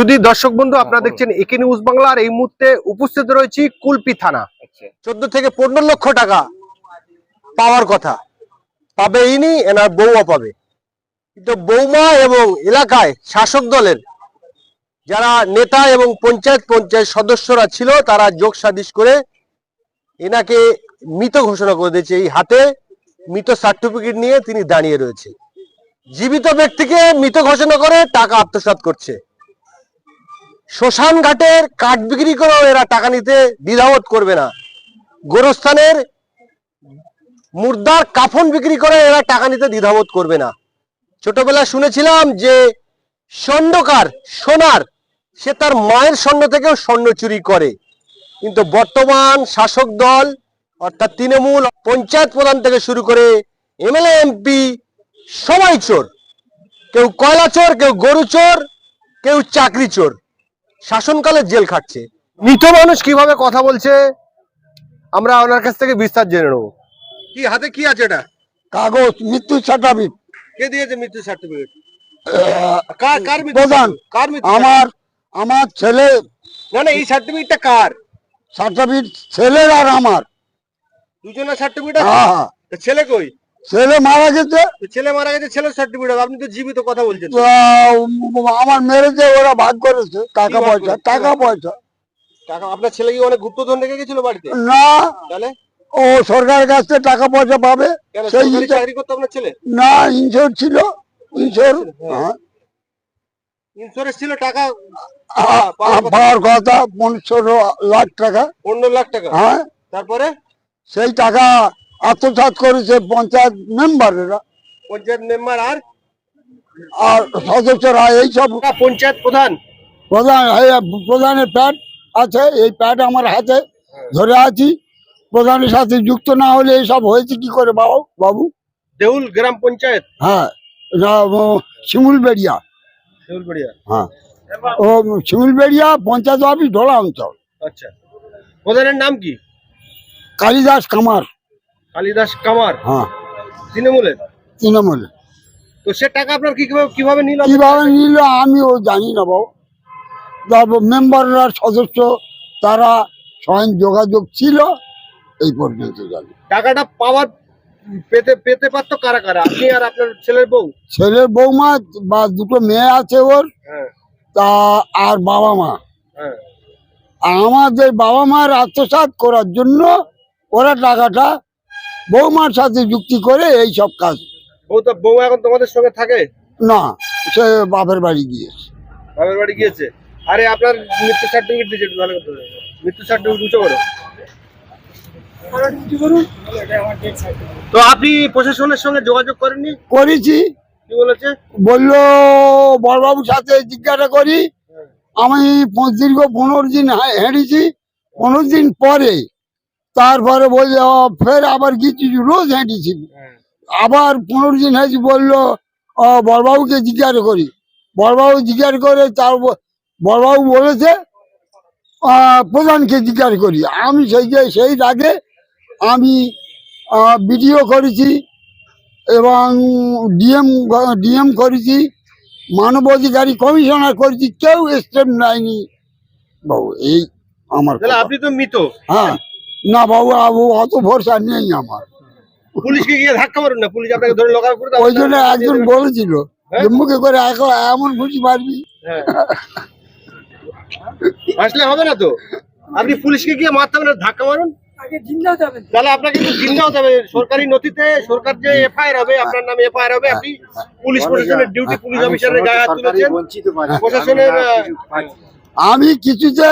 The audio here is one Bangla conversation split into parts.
শুধু দর্শক বন্ধু আপনারা দেখছেন একে নিউজ বাংলার এই মুহূর্তে উপস্থিত রয়েছি কুলপি থানা। চোদ্দ থেকে পনেরো লক্ষ টাকা পাওয়ার কথা। পাবে ইনি এনার বৌমা পাবে। কিন্তু বৌমা এবং এলাকায় শাসক দলের যারা নেতা এবং পঞ্চায়েত পঞ্চায়েত সদস্যরা ছিল তারা যোগ সাদিশ করে এনাকে মৃত ঘোষণা করে দিয়েছে। এই হাতে মৃত সার্টিফিকেট নিয়ে তিনি দাঁড়িয়ে রয়েছে। জীবিত ব্যক্তিকে মৃত ঘোষণা করে টাকা আত্মসাৎ করছে। শ্মশান ঘাটের কাঠ বিক্রি করেও এরা টাকা নিতে দ্বিধাবোধ করবে না। গোরস্থানের মুর্দার কাফন বিক্রি করে এরা টাকা নিতে দ্বিধাবোধ করবে না। ছোটবেলা শুনেছিলাম যে স্বর্ণকার, সোনার, সে তার মায়ের স্বর্ণ থেকেও স্বর্ণ চুরি করে। কিন্তু বর্তমান শাসক দল, অর্থাৎ তৃণমূল পঞ্চায়েত প্রধান থেকে শুরু করে এমএলএ এমপি সবাই চোর। কেউ কয়লা চোর, কেউ গরু চোর, কেউ চাকরি চোর। শাসনকালে জেল খাটছে। মৃত মানুষ কীভাবে কথা বলছে আমরা ওনার কাছ থেকে বিস্তার জেনে নেব। কি হাতে কি আছে এটা? কাগজ মৃত্যু সার্টিফিকেট কে দিয়েছে মৃত্যু সার্টিফিকেট কার কার মৃত্যু প্রধান কার মৃত্যু আমার আমার ছেলে। certificate? না না এই সার্টিফিকেটটা কার? সার্টিফিকেট ছেলের আর আমার। দুজনের সার্টিফিকেট হ্যাঁ, হ্যাঁ। ছেলে কই? ছেলে মারা গেছে। ছেলে মারা গেছে ছেলের সার্টিফিকেট আপনি তো জীবিত কথা বলছেন। আমার মেরেছে ওরা ভাগ করেছে টাকা পয়সা টাকা পয়সা। টাকা আপনার ছেলে কি অনেক গুপ্তধন রেখে গেছিল বাড়িতে? না। তাহলে? ও সরকারের কাছ থেকে টাকা পয়সা পাবে। সেই চাকরি করতো আপনার ছেলে? না ইনশোর ছিল। ইনশোর হ্যাঁ। ইন্স্যুরেন্স ছিল টাকা পাওয়ার কথা। পনেরো লাখ টাকা। পনেরো লাখ টাকা। হ্যাঁ। তারপরে? সেই টাকা আত্মসাৎ করেছে পঞ্চায়েত মেম্বারেরা। পঞ্চায়েত মেম্বার আর? আর সদস্যরা এইসব পঞ্চায়েত প্রধান? প্রধান প্রধানের প্যাড আছে এই প্যাড আমার হাতে ধরে আছি। প্রধানের সাথে যুক্ত না হলে এইসব হয়েছে কি করে বাবু বাবু? দেউল গ্রাম পঞ্চায়েত? হ্যাঁ শিমুলবেড়িয়া। দেউলবাড়িয়া হ্যাঁ ও শিমুলবেড়িয়া পঞ্চায়েত অফিস ঢোলা অঞ্চল। আচ্ছা। প্রধানের নাম কি? কালিদাস কামার। কালিদাস কামার? হ্যাঁ। তৃণমূলের? তৃণমূলে। তো সে টাকা আপনার কি কীভাবে কীভাবে নিল? কীভাবে নিল আমিও জানি না বাবু। তারপর মেম্বাররা সদস্য তারা স্বয়ং যোগাযোগ ছিল এই পর্যন্ত জানি। টাকাটা পাওয়ার পেতে পেতে পারতো কারা কারা? আপনি আর আপনার ছেলের বউ? ছেলের বৌমা বা দুটো মেয়ে আছে ওর হ্যাঁ। তা আর বাবা মা। হ্যাঁ। আমাদের বাবা মার আত্মসাৎ করার জন্য ওরা টাকাটা বৌমার সাথে যুক্তি করে এই সব কাজ। বউ তো বউ এখন তোমাদের সঙ্গে থাকে? না সে বাপের বাড়ি গিয়েছে। বাপের বাড়ি গিয়েছে? আরে আপনার মৃত্যু সার্টিফিকেট দিয়েছে একটু ভালো করতে মৃত্যু সার্টিফিকেট উঁচু করো। তো আপনি প্রশাসনের সঙ্গে যোগাযোগ করেননি? করেছি। কি বলেছে? বলল বড়বাবুর সাথে জিজ্ঞাসা করি। আমি দীর্ঘ পনেরো দিন হেঁটেছি। পনেরো দিন পরে তারপরে বলছে "ও, ফের আবার গেছি রোজ হেঁটেছি। আবার পনেরো দিন হয়েছি বলল "ও, বড়বাবুকে জিজ্ঞাসা করি। বড়বাবু জিজ্ঞাসা করে তার বড়বাবু বলেছে প্রধানকে জিজ্ঞাসা করি। আমি সেই যে সেই রাগে আমি ভিডিও করেছি এবং ডিএম ডিএম করেছি মানব অধিকারী কমিশনার করেছি কেউ স্টেপ নেয়নি। বাবু এই আমার আপনি তো মৃত। হ্যাঁ। না বাবু আবু অত ভরসা নেই আমার। পুলিশকে গিয়ে ধাক্কা মারুন না? পুলিশ আপনাকে ধরে লকার করে ওই জন্য একজন বলেছিল যে মুখে করে এখন এমন খুশি পারবি? হ্যাঁ। আসলে হবে না তো। আপনি পুলিশকে গিয়ে মারতে হবে না ধাক্কা মারুন। তাহলে আপনাকে জিন্দা হতে হবে। সরকারি নথিতে সরকার যে এফআইআর হবে আপনার নামে এফআইআর হবে আপনি পুলিশ প্রশাসনের ডিউটি পুলিশ অফিসারের গায়ে হাত তুলেছেন। প্রশাসনের আমি কিছুতে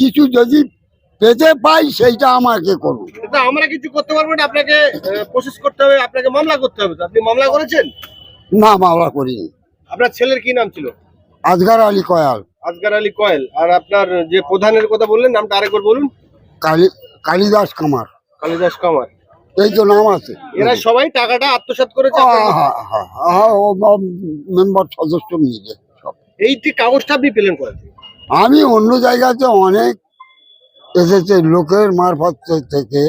কিছু যদি পেতে পাই সেইটা আমাকে করুন। আমরা কিছু করতে পারব না আপনাকে প্রসেস করতে হবে আপনাকে মামলা করতে হবে। আপনি মামলা করেছেন? না মামলা করিনি। আপনার ছেলের কি নাম ছিল? আজগার আলী কয়াল। আজগার আলী কয়েল। আর আপনার যে প্রধানের কথা বললেন নামটা আরেকবার বলুন। কালী কালিদাস কামার। কালিদাস কামার। এই তো নাম আছে। এরা সবাই টাকাটা আত্মসাৎ করেছে আহা, আহা, ও মেম্বার সদস্য মিলে সব। এইটি কাগজটা আপনি পেলেন করে আমি অন্য জায়গাতে অনেক এসেছে লোকের মারফত থেকে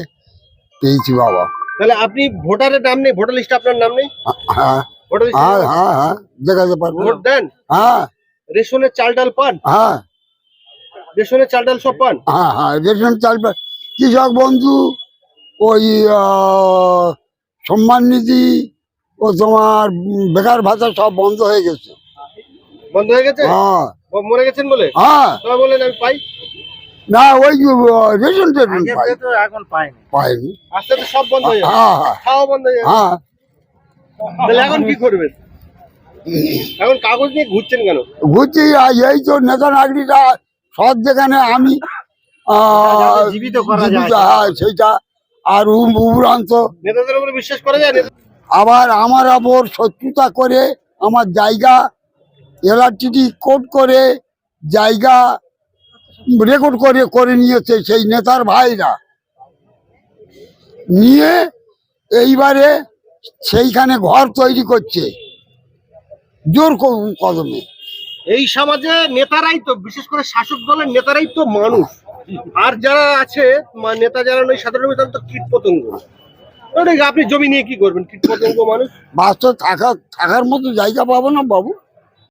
পেয়েছি বাবা। তাহলে আপনি ভোটারের নাম নেই ভোটার লিস্টে আপনার নাম নেই? হ্যাঁ ভোটার লিস্টে হ্যাঁ হ্যাঁ হ্যাঁ। দেখাতে পারব। ভোট দেন? হ্যাঁ। রেশনের চাল ডাল পান? হ্যাঁ। রেশনের চাল ডাল সব পান? হ্যাঁ হ্যাঁ। রেশন চাল পা- কৃষক বন্ধু ওই সম্মান নিধি ও তোমার বেকার ভাতা সব বন্ধ হয়ে গেছে। বন্ধ হয়ে গেছে? হ্যাঁ। মরে গেছেন বলে? হ্যাঁ। বলেন আমি পাই। না ওই রেশন টেশন পাই এখন পাইনি। পাইনি। আস্তে আস্তে সব বন্ধ হয়ে হ্যাঁ হ্যাঁ। খাওয়া বন্ধ হয়ে হ্যাঁ। তাহলে এখন কি করবেন? এখন কাগজ নিয়ে ঘুরছেন কেন? ঘুরছি এই তো নেতা নাগরিকরা সব যেখানে আমি আহ, জীবিত করা যায়। জীবিত, হ্যাঁ সেইটা আর উম- উপরান্ত নেতাদের উপরে বিশ্বাস করা যায়? আবার আমার আবার শত্রুতা করে আমার জায়গা এলআরটিটি কোড করে জায়গা রেকর্ড করে করে নিয়েছে সেই নেতার ভাইরা। নিয়ে এইবারে সেইখানে ঘর তৈরি করছে। জোর কদমে। এই সমাজে নেতারাই তো বিশেষ করে শাসক দলের নেতারাই তো মানুষ। আর যারা আছে নেতা যারা নয় সাধারণ তো কীট পতঙ্গ আপনি জমি নিয়ে কি করবেন? কীট পতঙ্গ মানুষ বাস্তব থাকা থাকার মতো জায়গা পাবো না বাবু।